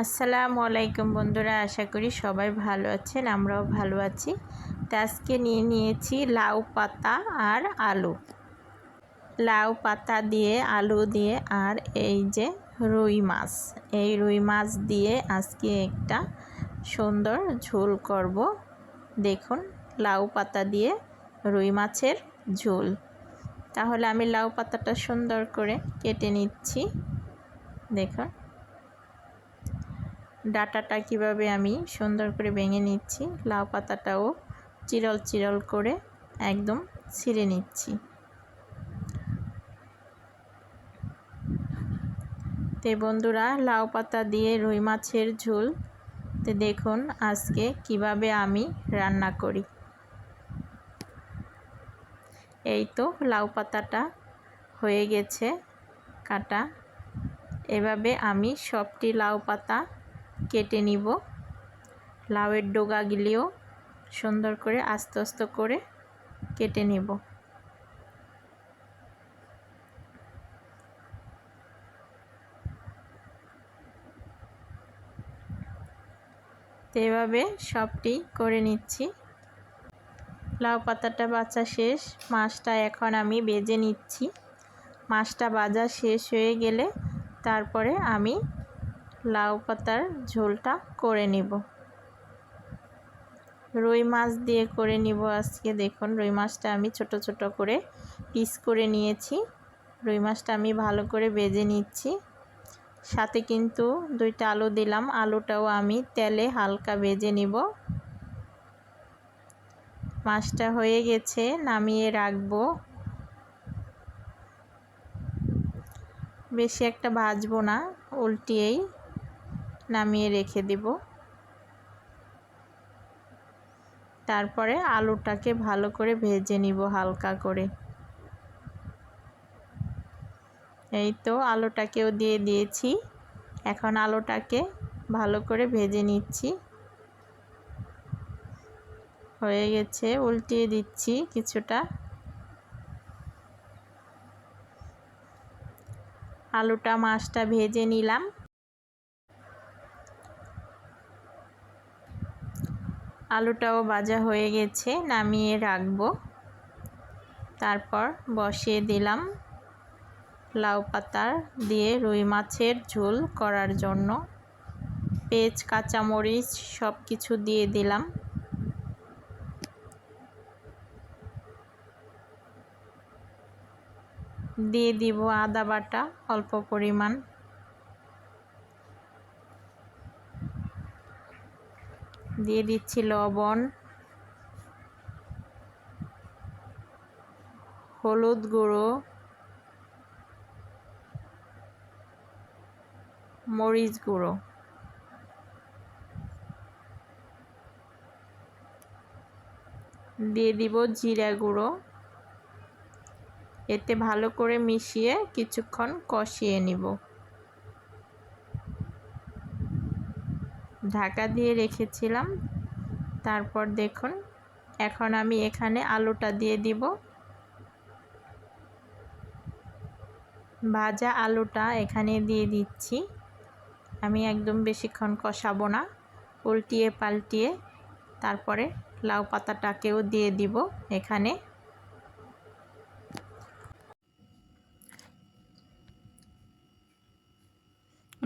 আসসালামু আলাইকুম বন্ধুরা, আশা করি সবাই ভালো আছেন, আমরাও ভালো আছি। তো আজকে নিয়ে নিয়েছি লাউ পাতা আর আলু। লাউ পাতা দিয়ে, আলু দিয়ে আর এই যে রুই মাছ। এই রুই মাছ দিয়ে আজকে একটা সুন্দর ঝোল করব। দেখুন, লাউ পাতা দিয়ে রুই মাছের ঝোল। তাহলে আমি লাউ পাতাটা সুন্দর করে কেটে নিচ্ছি। দেখুন। ডাটাটা কীভাবে আমি সুন্দর করে ভেঙে নিচ্ছি, লাউ পাতাটাও চিরল চিরল করে একদম ছিঁড়ে নিচ্ছি। তে বন্ধুরা, লাউ পাতা দিয়ে রুই মাছের ঝোল। তে দেখুন আজকে কীভাবে আমি রান্না করি। এই তো লাউ পাতাটা হয়ে গেছে কাটা। এভাবে আমি সবটি লাউ পাতা কেটে নিব। লাউয়ের ডোগাগুলিও সুন্দর করে আস্তে আস্তে করে কেটে নেব। এভাবে সবটি করে নিচ্ছি। লাউ পাতাটা বাছা শেষ, মাছটা এখন আমি বেজে নিচ্ছি। মাছটা বাজা শেষ হয়ে গেলে তারপরে আমি লাউ পাতার ঝোলটা করে নিব। রুই মাছ দিয়ে করে নিব আজকে। দেখুন, রুই মাছটা আমি ছোট ছোট করে পিস করে নিয়েছি। রুই মাছটা আমি ভালো করে বেজে নিচ্ছি। সাথে কিন্তু দুইটা আলু দিলাম। আলুটাও আমি তেলে হালকা বেজে নিব। মাছটা হয়ে গেছে, নামিয়ে রাখব। বেশি একটা ভাজবো না, উল্টিয়েই নামিয়ে রেখে দেব। তারপরে আলুটাকে ভালো করে ভেজে নিব হালকা করে। এই তো আলুটাকেও দিয়ে দিয়েছি। এখন আলুটাকে ভালো করে ভেজে নিচ্ছি। হয়ে গেছে, উল্টিয়ে দিচ্ছি কিছুটা। আলুটা মাছটা ভেজে নিলাম। আলুটাও ভাজা হয়ে গেছে, নামিয়ে রাখব। তারপর বসিয়ে দিলাম লাউ পাতার দিয়ে রুই মাছের ঝোল করার জন্য। পেঁয়াজ, কাঁচামরিচ সব কিছু দিয়ে দিলাম। দিয়ে দিব আদা বাটা, অল্প পরিমাণ। দিয়ে দিচ্ছি লবণ, হলুদ গুঁড়ো, মরিচ গুঁড়ো। দিয়ে দিব জিরা গুঁড়ো। এতে ভালো করে মিশিয়ে কিছুক্ষণ কষিয়ে নিব। ঢাকা দিয়ে রেখেছিলাম। তারপর দেখুন, এখন আমি এখানে আলুটা দিয়ে দিব। ভাজা আলুটা এখানে দিয়ে দিচ্ছি। আমি একদম বেশিক্ষণ কষাবো না, উল্টিয়ে পাল্টিয়ে। তারপরে লাউ পাতাটাকেও দিয়ে দিব এখানে।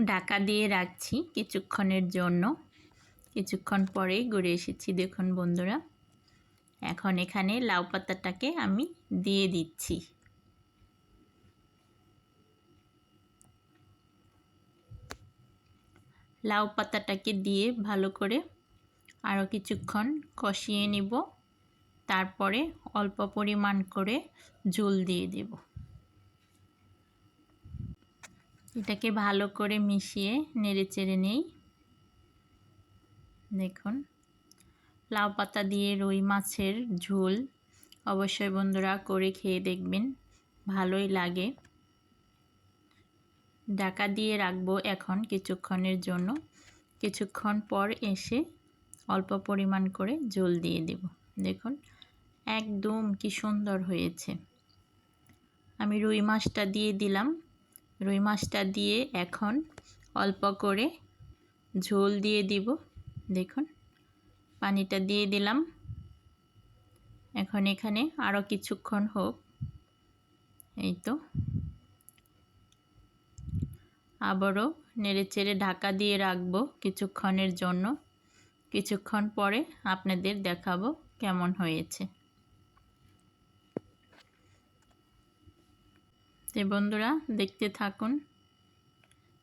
ঢাকা দিয়ে রাখছি কিছুক্ষণের জন্য। কিছুক্ষণ পরেই ঘুরে এসেছি, দেখুন বন্ধুরা। এখন এখানে লাউ পাতাটাকে আমি দিয়ে দিচ্ছি। লাউ পাতাটাকে দিয়ে ভালো করে আরও কিছুক্ষণ কষিয়ে নিব। তারপরে অল্প পরিমাণ করে ঝোল দিয়ে দেব। এটাকে ভালো করে মিশিয়ে নেড়ে চেড়ে নেই। দেখুন, লাউ পাতা দিয়ে রুই মাছের ঝোল অবশ্যই বন্ধুরা করে খেয়ে দেখবেন, ভালোই লাগে। ঢাকা দিয়ে রাখব এখন কিছুক্ষণের জন্য। কিছুক্ষণ পর এসে অল্প পরিমাণ করে জল দিয়ে দেব। দেখুন, একদম কি সুন্দর হয়েছে। আমি রুই মাছটা দিয়ে দিলাম। রুই মাছটা দিয়ে এখন অল্প করে ঝোল দিয়ে দিব। দেখুন, পানিটা দিয়ে দিলাম। এখন এখানে আরও কিছুক্ষণ হোক। এই তো। আবারও নেড়েচেড়ে ঢাকা দিয়ে রাখব কিছুক্ষণের জন্য। কিছুক্ষণ পরে আপনাদের দেখাবো কেমন হয়েছে। তে বন্ধুরা, দেখতে থাকুন।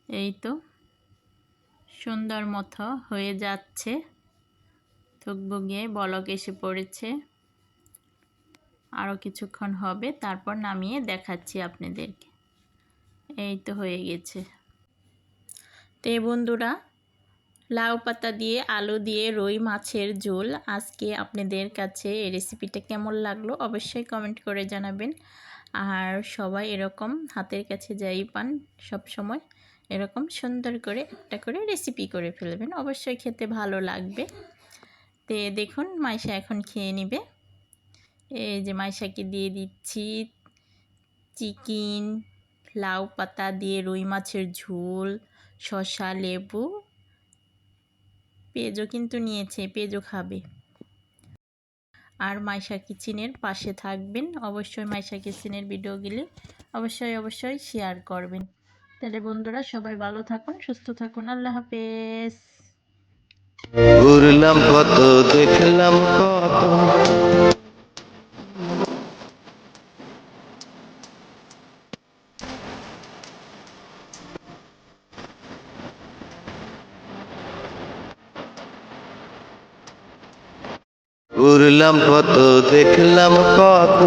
এই তো সুন্দর মতো হয়ে যাচ্ছে। থুকবুগিয়ে বলক এসে পড়েছে। আরও কিছুক্ষণ হবে, তারপর নামিয়ে দেখাচ্ছি আপনাদেরকে। এই তো হয়ে গেছে। তে বন্ধুরা, লাউ পাতা দিয়ে আলু দিয়ে রুই মাছের ঝোল। আজকে আপনাদের কাছে এই রেসিপিটা কেমন লাগল অবশ্যই কমেন্ট করে জানাবেন। আর সবাই এরকম হাতের কাছে যাই পান সব সময়, এরকম সুন্দর করে একটা করে রেসিপি করে ফেলবেন। অবশ্যই খেতে ভালো লাগবে। তে দেখুন মাইশা এখন খেয়ে নিবে। এই যে মাইশাকে দিয়ে দিচ্ছি চিকেন, লাউ পাতা দিয়ে রুই মাছের ঝোল, শসা, লেবু। পেঁয়াজও কিন্তু নিয়েছে, পেঁয়াজও খাবে। আর মাইশা কিচেনের পাশে থাকবেন। অবশ্যই মাইশা কিচেনের ভিডিওগুলি অবশ্যই অবশ্যই শেয়ার করবেন। তাহলে বন্ধুরা সবাই ভালো থাকুন, সুস্থ থাকুন। আল্লাহ হাফেজ। ঘুরলাম কত, দেখলাম কত। ঘুরলাম কত দেখলাম কত।